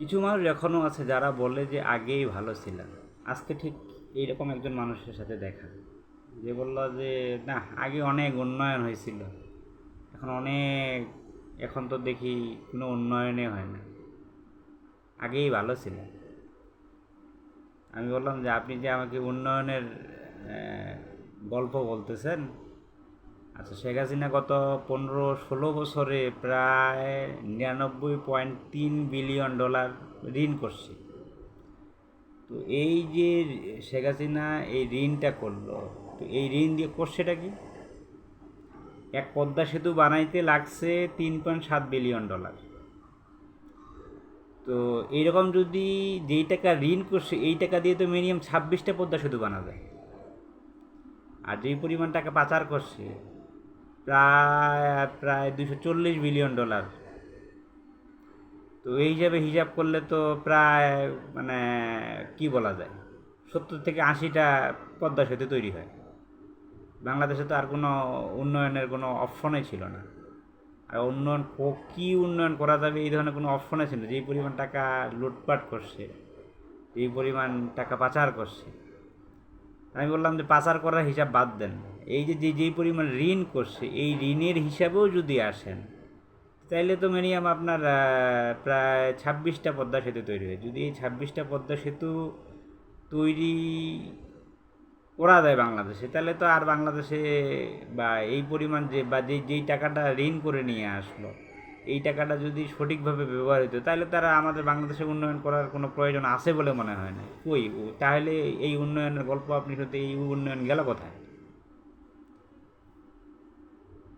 কিছু মানুষ এখনও আছে যারা বলে যে আগেই ভালো ছিলাম। আজকে ঠিক এইরকম একজন মানুষের সাথে দেখা। যে বলল যে, না, আগে অনেক উন্নয়ন হয়েছিল। এখন অনেক, এখন তো দেখি কোনো উন্নয়নে হয় না। আগেই ভালো ছিল। আমি বললাম যে, আপনি যে আমাকে উন্নয়নের গল্প বলতেছেন আচ্ছা শেখ হাসিনা গত পনেরো ষোলো বছরে প্রায় নিরানব্বই পয়েন্ট তিন বিলিয়ন ডলার ঋণ করছে। তো এই যে শেখ হাসিনা এই ঋণটা করল, তো এই ঋণ দিয়ে করছেটা কি? এক পদ্মা সেতু বানাইতে লাগছে তিন পয়েন্ট সাত বিলিয়ন ডলার। তো এইরকম যদি যেই টাকা ঋণ করছে, এই টাকা দিয়ে তো মিনিমাম ছাব্বিশটা পদ্মা সেতু বানা যায়। আর যেই পরিমাণ টাকা পাচার করছে প্রায় প্রায় দুশো চল্লিশ বিলিয়ন ডলার। তো এই হিসাবে হিসাব করলে তো প্রায় মানে কি বলা যায়? সত্তর থেকে আশিটা পদ্মা সেতু তৈরি হয়। বাংলাদেশে তো আর কোনো উন্নয়নের কোনো অপশনই ছিল না। আর উন্নয়ন কো- উন্নয়ন করা যাবে এই ধরনের কোনো অপশনই ছিল না। যেই পরিমাণ টাকা লুটপাট করছে, যেই পরিমাণ টাকা পাচার করছে। আমি বললাম যে পাচার করার হিসাব বাদ দেন। এই যে যে যেই পরিমাণ ঋণ করছে, এই ঋণের হিসাবেও যদি আসেন, তাইলে তো মিনিমাম আপনার প্রায় ছাব্বিশটা পদ্মা সেতু তৈরি হয়। যদি এই ছাব্বিশটা পদ্মা সেতু তৈরি করা যায় বাংলাদেশে তাহলে তো আর বাংলাদেশে বা এই পরিমাণ যে, বা যে, যেই টাকাটা ঋণ করে নিয়ে আসলো, এই টাকাটা যদি সঠিকভাবে ব্যবহার হতো তাহলে তারা আমাদের বাংলাদেশে উন্নয়ন করার কোনো প্রয়োজন আছে বলে মনে হয় না। কই তাহলে এই উন্নয়নের গল্প আপনি সত্যি, এই উন্নয়ন গেল কোথায়?